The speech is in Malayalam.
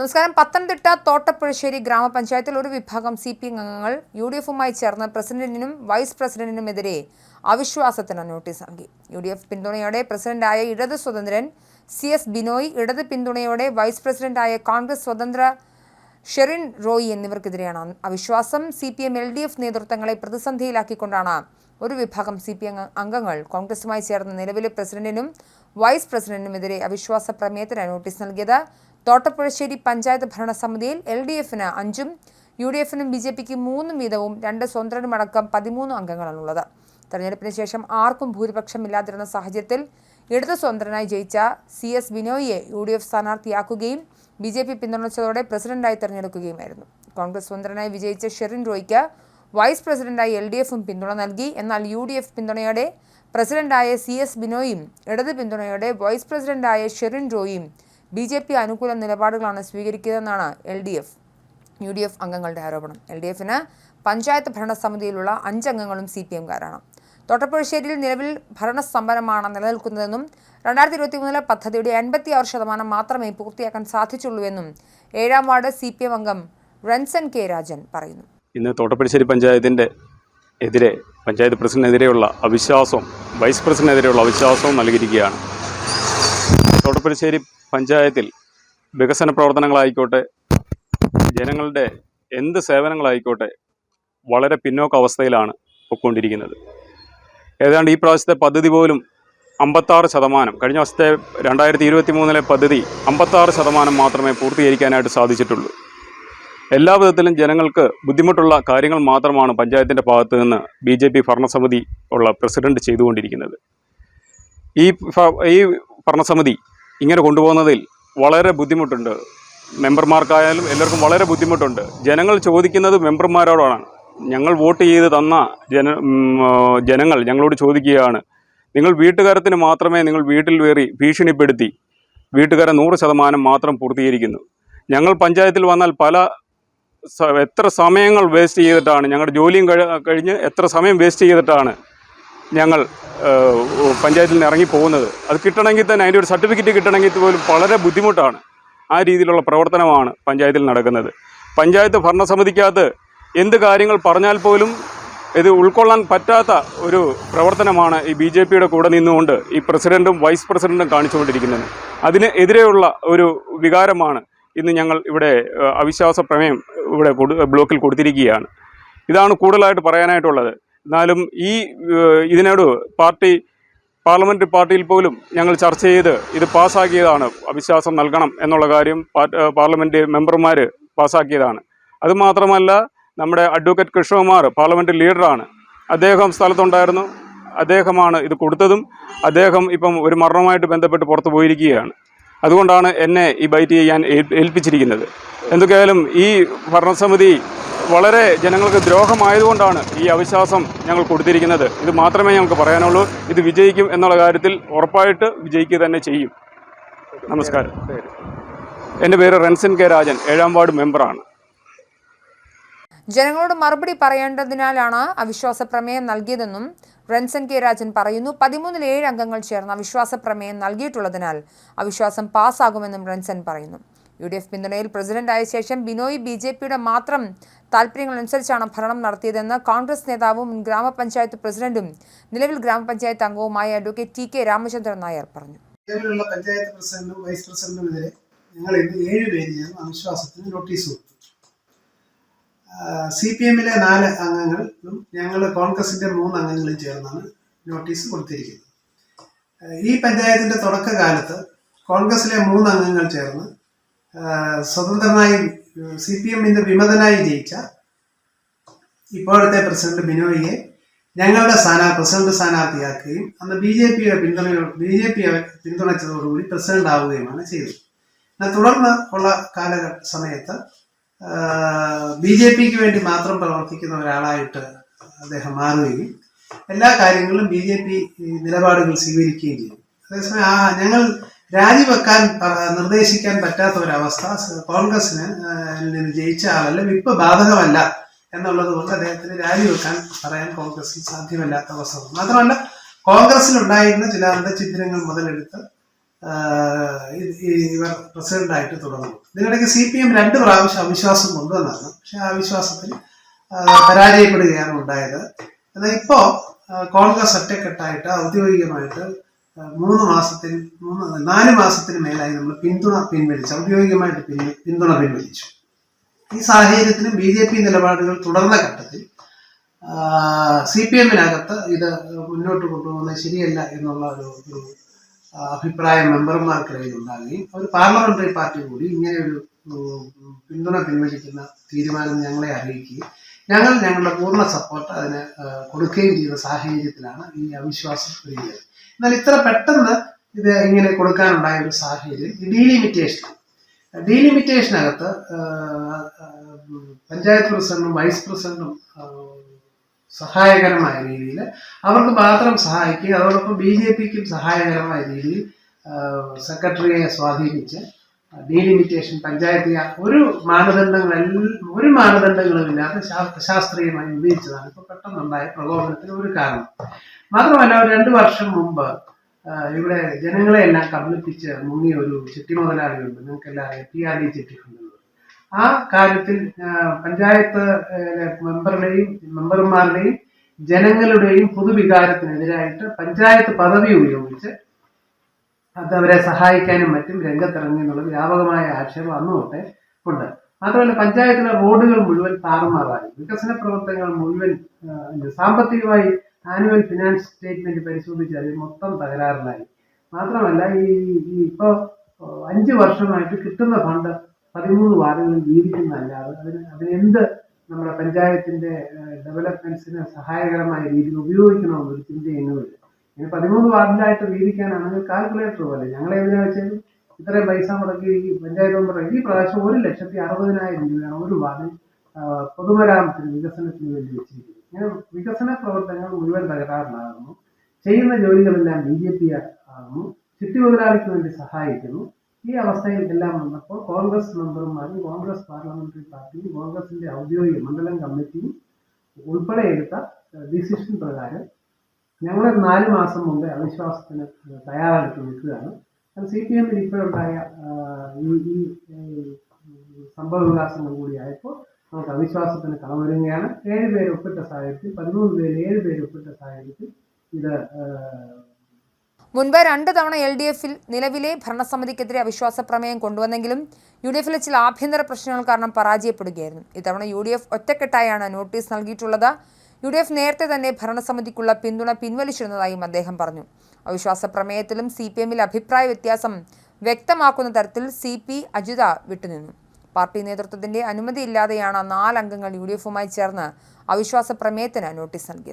നമസ്കാരം. പത്തനംതിട്ട തോട്ടപ്പുഴശ്ശേരി ഗ്രാമപഞ്ചായത്തിൽ ഒരു വിഭാഗം സി പി അംഗങ്ങൾ യു ഡി എഫുമായി ചേർന്ന് പ്രസിഡന്റിനും വൈസ് പ്രസിഡന്റിനുമെതിരെ അവിശ്വാസത്തിന് നോട്ടീസ് നൽകി. യു ഡി എഫ് പിന്തുണയോടെ പ്രസിഡന്റായ ഇടത് സ്വതന്ത്രൻ സി എസ് ബിനോയ് ഇടത് പിന്തുണയോടെ വൈസ് പ്രസിഡന്റായ കോൺഗ്രസ് സ്വതന്ത്ര ഷെറിൻ റോയി എന്നിവർക്കെതിരെയാണ് അവിശ്വാസം. C P M L D F നേതൃത്വങ്ങളെ പ്രതിസന്ധിയിലാക്കിക്കൊണ്ടാണ് ഒരു വിഭാഗം സി പി അംഗങ്ങൾ കോൺഗ്രസുമായി ചേർന്ന് നിലവിലെ പ്രസിഡന്റിനും വൈസ് പ്രസിഡന്റിനുമെതിരെ അവിശ്വാസ പ്രമേയത്തിന് നോട്ടീസ് നൽകിയത്. തോട്ടപ്പുഴശ്ശേരി പഞ്ചായത്ത് ഭരണസമിതിയിൽ എൽ ഡി എഫിന് അഞ്ചും യു ഡി എഫിനും ബി ജെ പിക്ക് മൂന്നും വീതവും രണ്ട് സ്വതന്ത്രനുമടക്കം പതിമൂന്ന് അംഗങ്ങളാണുള്ളത്. തെരഞ്ഞെടുപ്പിന് ശേഷം ആർക്കും ഭൂരിപക്ഷമില്ലാതിരുന്ന സാഹചര്യത്തിൽ ഇടതു സ്വതന്ത്രനായി ജയിച്ച സി എസ് ബിനോയിയെ യു ഡി എഫ് സ്ഥാനാർത്ഥിയാക്കുകയും ബി ജെ പി പിന്തുണച്ചതോടെ പ്രസിഡന്റായി തെരഞ്ഞെടുക്കുകയുമായിരുന്നു. കോൺഗ്രസ് സ്വതന്ത്രനായി വിജയിച്ച ഷെറിൻ റോയ്ക്ക് വൈസ് പ്രസിഡന്റായി എൽ ഡി എഫും പിന്തുണ നൽകി. എന്നാൽ യു ഡി എഫ് പിന്തുണയോടെ പ്രസിഡന്റായ സി എസ് ബിനോയും ഇടത് പിന്തുണയോടെ വൈസ് പ്രസിഡന്റായ ഷെറിൻ റോയും ബി ജെ പി അനുകൂല നിലപാടുകളാണ് സ്വീകരിക്കുന്നതെന്നാണ് L D F. U D F അംഗങ്ങളുടെ ആരോപണം. എൽ ഡി എഫിന് പഞ്ചായത്ത് ഭരണസമിതിയിലുള്ള അഞ്ചംഗങ്ങളും സി പി എംകാരാണ്. തോട്ടപ്പുഴശ്ശേരിയിൽ നിലവിൽ ഭരണസ്തംഭനമാണ് നിലനിൽക്കുന്നതെന്നും രണ്ടായിരത്തി ഇരുപത്തി മൂന്നിലെ പദ്ധതിയുടെ അൻപത്തി ആറ് ശതമാനം മാത്രമേ പൂർത്തിയാക്കാൻ സാധിച്ചുള്ളൂവെന്നും ഏഴാം വാർഡ് സി പി എം അംഗം റൺസൻ കെ രാജൻ പറയുന്നു. ഇന്ന് തോട്ടപ്പുഴശ്ശേരി പഞ്ചായത്തിന്റെ എതിരെ പഞ്ചായത്ത് പ്രസിഡന്റിനെതിരെയുള്ള അവിശ്വാസവും വൈസ് പ്രസിഡന്റിനെതിരെയുള്ള അവിശ്വാസവും നൽകിയിരിക്കുകയാണ്. തോട്ടപ്പള്ളിശ്ശേരി പഞ്ചായത്തിൽ വികസന പ്രവർത്തനങ്ങളായിക്കോട്ടെ ജനങ്ങളുടെ എന്ത് സേവനങ്ങളായിക്കോട്ടെ വളരെ പിന്നോക്ക അവസ്ഥയിലാണ് പൊയ്ക്കൊണ്ടിരിക്കുന്നത് ഏതാണ്ട് ഈ പ്രാവശ്യത്തെ പദ്ധതി പോലും അമ്പത്താറ് ശതമാനം കഴിഞ്ഞ വർഷത്തെ രണ്ടായിരത്തി ഇരുപത്തി മൂന്നിലെ പദ്ധതി അമ്പത്താറ് ശതമാനം മാത്രമേ പൂർത്തീകരിക്കാനായിട്ട് സാധിച്ചിട്ടുള്ളൂ. എല്ലാ വിധത്തിലും ജനങ്ങൾക്ക് ബുദ്ധിമുട്ടുള്ള കാര്യങ്ങൾ മാത്രമാണ് പഞ്ചായത്തിന്റെ ഭാഗത്തു നിന്ന് ബി ജെ പി ഭരണസമിതി ഉള്ള പ്രസിഡന്റ് ചെയ്തുകൊണ്ടിരിക്കുന്നത്. ഈ ഈ ഭരണസമിതി ഇങ്ങനെ കൊണ്ടുപോകുന്നതിൽ വളരെ ബുദ്ധിമുട്ടുണ്ട്. മെമ്പർമാർക്കായാലും എല്ലാവർക്കും വളരെ ബുദ്ധിമുട്ടുണ്ട്. ജനങ്ങൾ ചോദിക്കുന്നത് മെമ്പർമാരോടാണ്. ഞങ്ങൾ വോട്ട് ചെയ്ത് തന്ന ജന ജനങ്ങൾ ഞങ്ങളോട് ചോദിക്കുകയാണ്. നിങ്ങൾ വീട്ടുകാരത്തിന് മാത്രമേ നിങ്ങൾ വീട്ടിൽ വേറി ഭീഷണിപ്പെടുത്തി വീട്ടുകാരെ നൂറ് ശതമാനം മാത്രം പൂർത്തീകരിക്കുന്നു. ഞങ്ങൾ പഞ്ചായത്തിൽ വന്നാൽ പല എത്ര സമയങ്ങൾ വേസ്റ്റ് ചെയ്തിട്ടാണ് ഞങ്ങളുടെ ജോലിയും കഴിഞ്ഞ് എത്ര സമയം വേസ്റ്റ് ചെയ്തിട്ടാണ് ഞങ്ങൾ പഞ്ചായത്തിൽ നിന്ന് ഇറങ്ങി പോകുന്നത്. അത് കിട്ടണമെങ്കിൽ തന്നെ അതിന്റെ ഒരു സർട്ടിഫിക്കറ്റ് കിട്ടണമെങ്കിൽ പോലും വളരെ ബുദ്ധിമുട്ടാണ്. ആ രീതിയിലുള്ള പ്രവർത്തനമാണ് പഞ്ചായത്തിൽ നടക്കുന്നത്. പഞ്ചായത്ത് ഭരണസമിതിക്കകത്ത് എന്ത് കാര്യങ്ങൾ പറഞ്ഞാൽ പോലും ഇത് ഉൾക്കൊള്ളാൻ പറ്റാത്ത ഒരു പ്രവർത്തനമാണ് ഈ ബി ജെ പിയുടെ കൂടെ നിന്നുകൊണ്ട് ഈ പ്രസിഡന്റും വൈസ് പ്രസിഡന്റും കാണിച്ചുകൊണ്ടിരിക്കുന്നത്. അതിന് എതിരെയുള്ള ഒരു വികാരമാണ് ഇന്ന് ഞങ്ങൾ ഇവിടെ അവിശ്വാസ പ്രമേയം ഇവിടെ ബ്ലോക്കിൽ കൊടുത്തിരിക്കുകയാണ്. ഇതാണ് കൂടുതലായിട്ട് പറയാനായിട്ടുള്ളത്. എന്നാലും ഈ ഇതിനോട് പാർട്ടി പാർലമെന്റ് പാർട്ടിയിൽ പോലും ഞങ്ങൾ ചർച്ച ചെയ്ത് ഇത് പാസ്സാക്കിയതാണ് അവിശ്വാസം നൽകണം എന്നുള്ള കാര്യം പാർലമെന്റ് മെമ്പർമാർ പാസ്സാക്കിയതാണ്. അതുമാത്രമല്ല നമ്മുടെ അഡ്വക്കേറ്റ് കൃഷ്ണകുമാർ പാർലമെന്റ് ലീഡറാണ്. അദ്ദേഹം സ്ഥലത്തുണ്ടായിരുന്നു. അദ്ദേഹമാണ് ഇത് കൊടുത്തതും. അദ്ദേഹം ഇപ്പം ഒരു മരണവുമായിട്ട് ബന്ധപ്പെട്ട് പുറത്തു പോയിരിക്കുകയാണ്. അതുകൊണ്ടാണ് എന്നെ ഈ ബൈറ്റ് ചെയ്യാൻ ഏൽപ്പിച്ചിരിക്കുന്നത്. എന്തൊക്കെയായാലും ഈ ഭരണസമിതി വളരെ ജനങ്ങൾക്ക് ദ്രോഹമായതുകൊണ്ടാണ് ഈ അവിശ്വാസം ഞങ്ങൾ കൊടുത്തിരിക്കുന്നത്. ഇത് മാത്രമേ ഞങ്ങൾക്ക് പറയാനുള്ളൂ. ഇത് വിജയിക്കും എന്നുള്ള കാര്യത്തിൽ ഉറപ്പായിട്ട് വിജയിക്കുക തന്നെ ചെയ്യും. നമസ്കാരം. എന്റെ പേര് റെൻസൻ കെ രാജൻ ഏഴാം വാർഡ് മെമ്പറാണ്. ജനങ്ങളോട് മറുപടി പറയേണ്ടതിനാലാണ് അവിശ്വാസ പ്രമേയം നൽകിയതെന്നും റൻസൻ കെ രാജൻ പറയുന്നു. പതിമൂന്നിൽ ഏഴ് അംഗങ്ങൾ ചേർന്ന് അവിശ്വാസ പ്രമേയം നൽകിയിട്ടുള്ളതിനാൽ അവിശ്വാസം പാസ്സാകുമെന്നും റൻസൻ പറയുന്നു. യു ഡി എഫ് പിന്തുണയിൽ പ്രസിഡന്റായ ശേഷം ബിനോയ് ബി ജെ പിയുടെ മാത്രം താൽപ്പര്യങ്ങളനുസരിച്ചാണ് ഭരണം നടത്തിയതെന്ന് കോൺഗ്രസ് നേതാവും ഗ്രാമപഞ്ചായത്ത് പ്രസിഡന്റും നിലവിൽ ഗ്രാമപഞ്ചായത്ത് അംഗവുമായ advocate T K Ramachandran Nair പറഞ്ഞു. നിലവിലുള്ള പഞ്ചായത്ത് പ്രസിഡന്റും വൈസ് പ്രസിഡന്റുമെതിരെ ഞങ്ങൾ ഇന്ന് ഏഴ് പേര് ഞാൻ അവിശ്വാസത്തിന് നോട്ടീസ് കൊടുത്തു. സി പി എമ്മിലെ നാല് അംഗങ്ങളും ഞങ്ങൾ കോൺഗ്രസിന്റെ മൂന്ന് അംഗങ്ങളും ചേർന്നാണ് നോട്ടീസ് കൊടുത്തിരിക്കുന്നത്. ഈ പഞ്ചായത്തിന്റെ തുടക്കകാലത്ത് കോൺഗ്രസിലെ മൂന്ന് അംഗങ്ങൾ ചേർന്ന് സ്വതന്ത്രനായി സി പി എമ്മിന്റെ വിമതനായി ജയിച്ച ഇപ്പോഴത്തെ പ്രസിഡന്റ് ബിനോയിയെ ഞങ്ങളുടെ സ്ഥാനാ പ്രസിഡന്റ് സ്ഥാനാർത്ഥിയാക്കുകയും അന്ന് ബി ജെ പിയുടെ പിന്തുണയോ ബി ജെ പി പിന്തുണച്ചതോടുകൂടി പ്രസിഡന്റ് ആവുകയുമാണ് ചെയ്തത്. എന്നാൽ തുടർന്ന് ഉള്ള കാലഘട്ട സമയത്ത് ബി ജെ പിക്ക് വേണ്ടി മാത്രം പ്രവർത്തിക്കുന്ന ഒരാളായിട്ട് അദ്ദേഹം മാറുകയും എല്ലാ കാര്യങ്ങളും ബി ജെ പി നിലപാടുകൾ സ്വീകരിക്കുകയും ചെയ്തു. അതേസമയം ആ ഞങ്ങൾ രാജിവെക്കാൻ നിർദ്ദേശിക്കാൻ പറ്റാത്ത ഒരവസ്ഥ കോൺഗ്രസിന് ജയിച്ച ആളല്ല വിപ്പ് ബാധകമല്ല എന്നുള്ളത് കൊണ്ട് അദ്ദേഹത്തിന് രാജിവെക്കാൻ പറയാൻ കോൺഗ്രസിൽ സാധ്യമല്ലാത്ത അവസ്ഥ. മാത്രമല്ല കോൺഗ്രസിൽ ഉണ്ടായിരുന്ന ചില അന്തഛിദ്രങ്ങൾ മുതലെടുത്ത് ഇവർ പ്രസിഡന്റായിട്ട് തുടർന്നു ഇതിനിടയ്ക്ക് സി പി എം രണ്ട് പ്രാവശ്യം അവിശ്വാസം കൊണ്ടുവന്നതാണ് പക്ഷെ ആ അവിശ്വാസത്തിൽ പരാജയപ്പെടുകയാണ് ഉണ്ടായത്. എന്നാൽ ഇപ്പോ കോൺഗ്രസ് ഒറ്റക്കെട്ടായിട്ട് ഔദ്യോഗികമായിട്ട് മൂന്ന് മാസത്തിൽ മൂന്ന് നാല് മാസത്തിന് മേലായി നമ്മൾ പിന്തുണ പിൻവലിച്ചു. ഔദ്യോഗികമായിട്ട് പിൻ- പിന്തുണ പിൻവലിച്ചു. ഈ സാഹചര്യത്തിലും ബി ജെ പി നിലപാടുകൾ തുടർന്ന ഘട്ടത്തിൽ സി പി എമ്മിനകത്ത് ഇത് മുന്നോട്ട് കൊണ്ടുപോകുന്നത് ശരിയല്ല എന്നുള്ള ഒരു ഒരു അഭിപ്രായം മെമ്പർമാർക്കിടയിൽ ഉണ്ടാകുകയും ഒരു പാർലമെന്ററി പാർട്ടി കൂടി ഇങ്ങനെ ഒരു പിന്തുണ പിൻവലിക്കുന്ന തീരുമാനം ഞങ്ങളെ അറിയിക്കുകയും ഞങ്ങൾ ഞങ്ങളുടെ പൂർണ സപ്പോർട്ട് അതിന് കൊടുക്കുകയും ചെയ്ത സാഹചര്യത്തിലാണ് ഈ അവിശ്വാസം വരികയത് എന്നാൽ ഇത്ര പെട്ടെന്ന് ഇത് ഇങ്ങനെ കൊടുക്കാനുണ്ടായ ഒരു സാഹചര്യം ഡീലിമിറ്റേഷൻ ഡീലിമിറ്റേഷനകത്ത് പഞ്ചായത്ത് പ്രസിഡന്റും വൈസ് പ്രസിഡന്റും സഹായകരമായ രീതിയിൽ അവർക്ക് മാത്രം സഹായിക്കുകയും അതോടൊപ്പം ബി ജെ പിക്കും സഹായകരമായ രീതിയിൽ സെക്രട്ടറിയെ സ്വാധീനിച്ച് ഡീലിമിറ്റേഷൻ പഞ്ചായത്ത് ഒരു മാനദണ്ഡങ്ങൾ ഒരു മാനദണ്ഡങ്ങളും ഇല്ലാതെ ശാസ്ത്രീയമായി ഉപയോഗിച്ചതാണ്. ഇപ്പൊ പെട്ടെന്നുണ്ടായ പ്രകോപനത്തിന് ഒരു കാരണം. മാത്രമല്ല രണ്ട് വർഷം മുമ്പ് ഇവിടെ ജനങ്ങളെ എല്ലാം കബളിപ്പിച്ച് മുങ്ങിയ ഒരു ചെട്ടി മുതലാളിയുണ്ട് നിങ്ങൾക്ക് അറിയാം പി ആർ ഡി ചെട്ടിക്കുണ്ടെന്ന് ആ കാര്യത്തിൽ പഞ്ചായത്ത് മെമ്പറുടെയും മെമ്പർമാരുടെയും ജനങ്ങളുടെയും പൊതുവികാരത്തിനെതിരായിട്ട് പഞ്ചായത്ത് പദവി ഉപയോഗിച്ച് അത് അവരെ സഹായിക്കാനും മറ്റും രംഗത്തിറങ്ങി എന്നുള്ള വ്യാപകമായ ആക്ഷേപം അന്ന് തൊട്ടേ ഉണ്ട്. മാത്രമല്ല പഞ്ചായത്തിലെ റോഡുകൾ മുഴുവൻ താറുമാറായി. വികസന പ്രവർത്തനങ്ങൾ മുഴുവൻ സാമ്പത്തികമായി ആനുവൽ ഫിനാൻസ് സ്റ്റേറ്റ്മെന്റ് പരിശോധിച്ചാൽ മൊത്തം തകരാറിലായി. മാത്രമല്ല ഈ ഇപ്പോൾ അഞ്ച് വർഷമായിട്ട് കിട്ടുന്ന ഫണ്ട് പതിമൂന്ന് വാർഡുകളിൽ വീതിക്കുന്നതല്ലാതെ അതിന് അതിനെന്ത് നമ്മുടെ പഞ്ചായത്തിന്റെ ഡെവലപ്മെന്റ്സിന് സഹായകരമായ രീതിയിൽ ഉപയോഗിക്കണമെന്നൊരു ചിന്ത എങ്ങുമില്ല ഇനി പതിമൂന്ന് വാർഡിലായിട്ട് വീതിക്കാനാണെങ്കിൽ കാൽക്കുലേറ്റർ പോലെ. ഞങ്ങൾ എന്തിനാ വെച്ചാൽ ഇത്രയും പൈസ മുടക്കി ഈ പഞ്ചായത്ത് മെമ്പർ ഈ പ്രാവശ്യം ഒരു ലക്ഷത്തി അറുപതിനായിരം രൂപയാണ് ഒരു വാർഡിൽ പൊതുമരാമത്തിന് വികസനത്തിന് വേണ്ടി വെച്ചിരിക്കുന്നത്. ഇങ്ങനെ വികസന പ്രവർത്തനങ്ങൾ മുഴുവൻ തകരാറിലാകുന്നു. ചെയ്യുന്ന ജോലികളെല്ലാം ബി ജെ പി ആകുന്നു. ചിട്ടി മുതലാളിക്ക് വേണ്ടി സഹായിക്കുന്നു. ഈ അവസ്ഥയിൽ എല്ലാം വന്നപ്പോൾ കോൺഗ്രസ് മെമ്പർമാരും കോൺഗ്രസ് പാർലമെന്ററി പാർട്ടിയും കോൺഗ്രസിന്റെ ഔദ്യോഗിക മണ്ഡലം കമ്മിറ്റിയും ഉൾപ്പെടെ എടുത്ത ഡിസിഷൻ പ്രകാരം ഞങ്ങൾ നാല് മാസം മുമ്പ് അവിശ്വാസത്തിന് തയ്യാറെടുത്ത് നിൽക്കുകയാണ് അത് സി പി എമ്മിൽ ഇപ്പോഴുണ്ടായ ഈ ഈ സംഭവ വികാസങ്ങൾ കൂടിയായപ്പോൾ നമുക്ക് അവിശ്വാസത്തിന് കളമൊരുങ്ങുകയാണ് ഏഴ് പേര് ഒപ്പിട്ട സാഹചര്യത്തിൽ പതിമൂന്ന് പേര് ഏഴ് പേര് ഒപ്പിട്ട സാഹചര്യത്തിൽ ഇത് മുൻപ് രണ്ട് തവണ എൽ ഡി എഫിൽ നിലവിലെ ഭരണസമിതിക്കെതിരെ അവിശ്വാസ പ്രമേയം കൊണ്ടുവന്നെങ്കിലും യു ഡി എഫിലെ ചില ആഭ്യന്തര പ്രശ്നങ്ങൾ കാരണം പരാജയപ്പെടുകയായിരുന്നു. ഇത്തവണ യു ഡി എഫ് ഒറ്റക്കെട്ടായാണ് നോട്ടീസ് നൽകിയിട്ടുള്ളത്. യു ഡി എഫ് നേരത്തെ തന്നെ ഭരണസമിതിക്കുള്ള പിന്തുണ പിൻവലിച്ചിരുന്നതായും അദ്ദേഹം പറഞ്ഞു. അവിശ്വാസ പ്രമേയത്തിലും സി പി എമ്മിൽ അഭിപ്രായ വ്യത്യാസം വ്യക്തമാക്കുന്ന തരത്തിൽ സി പി അജിത വിട്ടുനിന്നു. പാർട്ടി നേതൃത്വത്തിന്റെ അനുമതിയില്ലാതെയാണ് നാലംഗങ്ങൾ യു ഡി എഫുമായി ചേർന്ന് അവിശ്വാസ പ്രമേയത്തിന് നോട്ടീസ് നൽകിയത്.